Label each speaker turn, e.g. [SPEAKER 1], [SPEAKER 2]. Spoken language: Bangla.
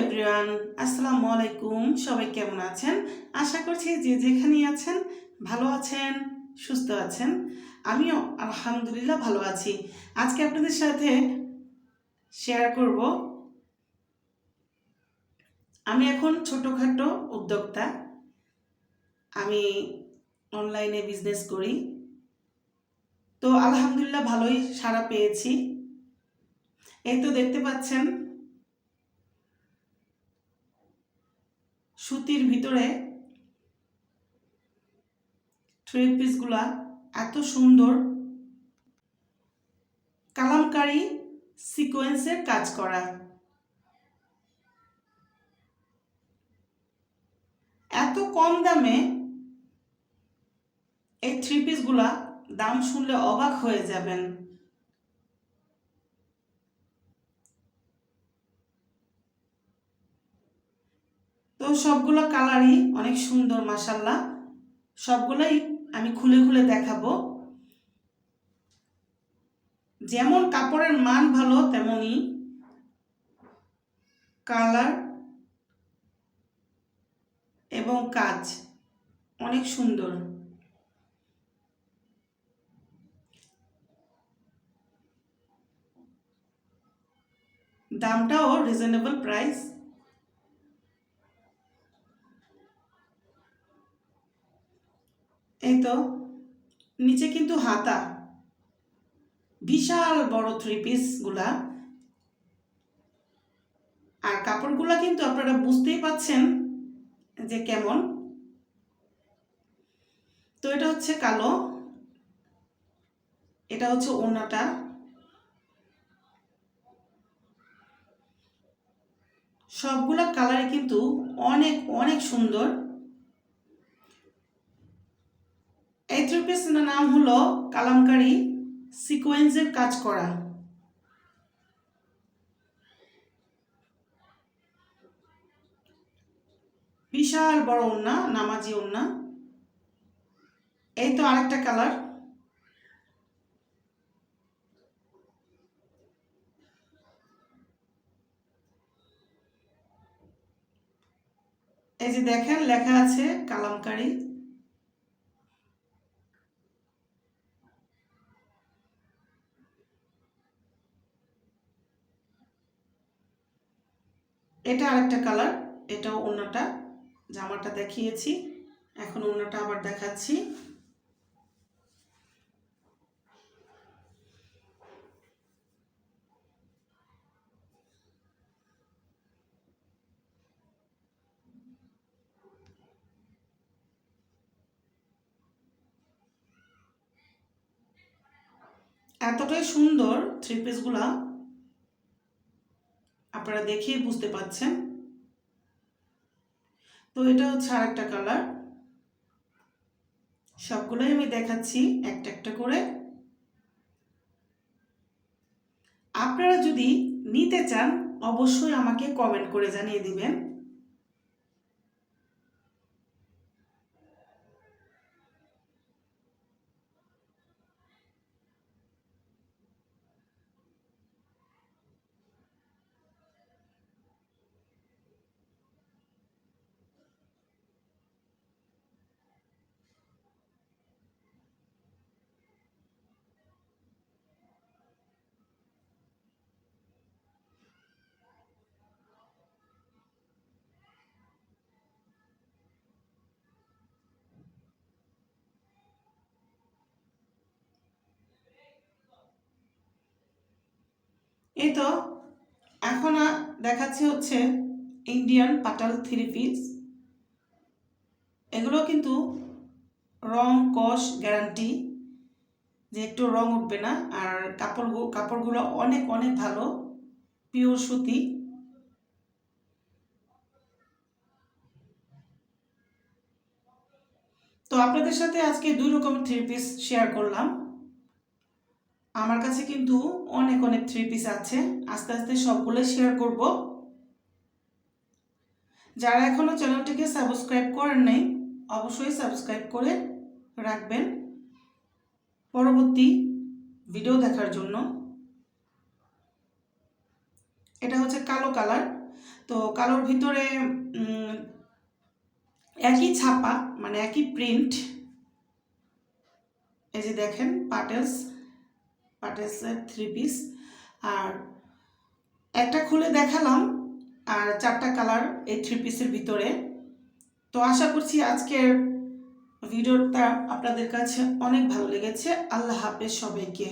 [SPEAKER 1] এভরিওয়ান আসসালামু আলাইকুম সবাই কেমন আছেন? আশা করছি যে যেখানেই আছেন, ভালো আছেন, সুস্থ আছেন। আমিও আলহামদুলিল্লাহ ভালো আছি। আজকে আপনাদের সাথে শেয়ার করব। আমি এখন ছোটোখাটো উদ্যোক্তা। আমি অনলাইনে বিজনেস করি। তো আলহামদুলিল্লাহ ভালোই সাড়া পেয়েছি। এই তো দেখতে পাচ্ছেন সুতির ভিতরে থ্রি পিসগুলা এত সুন্দর কালামকারি সিকোয়েন্সের কাজ করা। এত কম দামে এই থ্রি পিসগুলা দাম শুনলে অবাক হয়ে যাবেন। তো সবগুলো কালারই অনেক সুন্দর মাসাল্লাহ সবগুলোই আমি খুলে খুলে দেখাবো। যেমন কাপড়ের মান ভালো তেমনই কালার এবং কাজ অনেক সুন্দর। দামটাও রিজনেবল প্রাইস এই তো, নিচে কিন্তু হাতা। বিশাল বড় থ্রি পিসগুলা আর কাপড়গুলা কিন্তু আপনারা বুঝতেই পাচ্ছেন যে কেমন। তো এটা হচ্ছে কালো। এটা হচ্ছে ওনাটা সবগুলা কালারে কিন্তু অনেক অনেক সুন্দর। থ্রি পিসের নাম হলো কালামকারি সিকোয়েন্সের কাজ করা। বিশাল বড় ওন্না নামাজি ওন্না এই তো আরেকটা কালার। এই যে দেখেন, লেখা আছে কালামকারি। এটা আরেকটা কালার এটাও ওনাটা জামাটা দেখিয়েছি, এখন ওড়নাটা আবার দেখাচ্ছি। এতটাই সুন্দর থ্রি পিসগুলা আপনারা দেখেই বুঝতে পাচ্ছেন। তো এটা হচ্ছে আর একটা কালার সবগুলোই আমি দেখাচ্ছি একটা একটা করে। আপনারা যদি নিতে চান, অবশ্যই আমাকে কমেন্ট করে জানিয়ে দিবেন। এই তো, এখন দেখাচ্ছি হচ্ছে ইন্ডিয়ান পাটাল থ্রি পিস এগুলো কিন্তু রং কস গ্যারান্টি যে একটু রং উঠবে না। আর কাপড় কাপড়গুলো অনেক অনেক ভালো পিওর সুতি। তো আপনাদের সাথে আজকে দুই রকম থ্রি পিস শেয়ার করলাম। আমার কাছে কিন্তু অনেক অনেক থ্রি পিস আছে। আস্তে আস্তে সবগুলো শেয়ার করব। যারা এখনও চ্যানেলটিকে সাবস্ক্রাইব করেন নাই, অবশ্যই সাবস্ক্রাইব করে রাখবেন। পরবর্তী ভিডিও দেখার জন্য। এটা হচ্ছে কালো কালার তো কালোর ভিতরে একই ছাপা মানে একই প্রিন্ট এই যে দেখেন পাটেলস পাটেলসের থ্রি পিস আর একটা খুলে দেখালাম, আর চারটা কালার এই থ্রি পিসের ভিতরে। তো আশা করছি আজকের ভিডিওটা আপনাদের কাছে অনেক ভালো লেগেছে। আল্লাহ হাফেজ সবাইকে।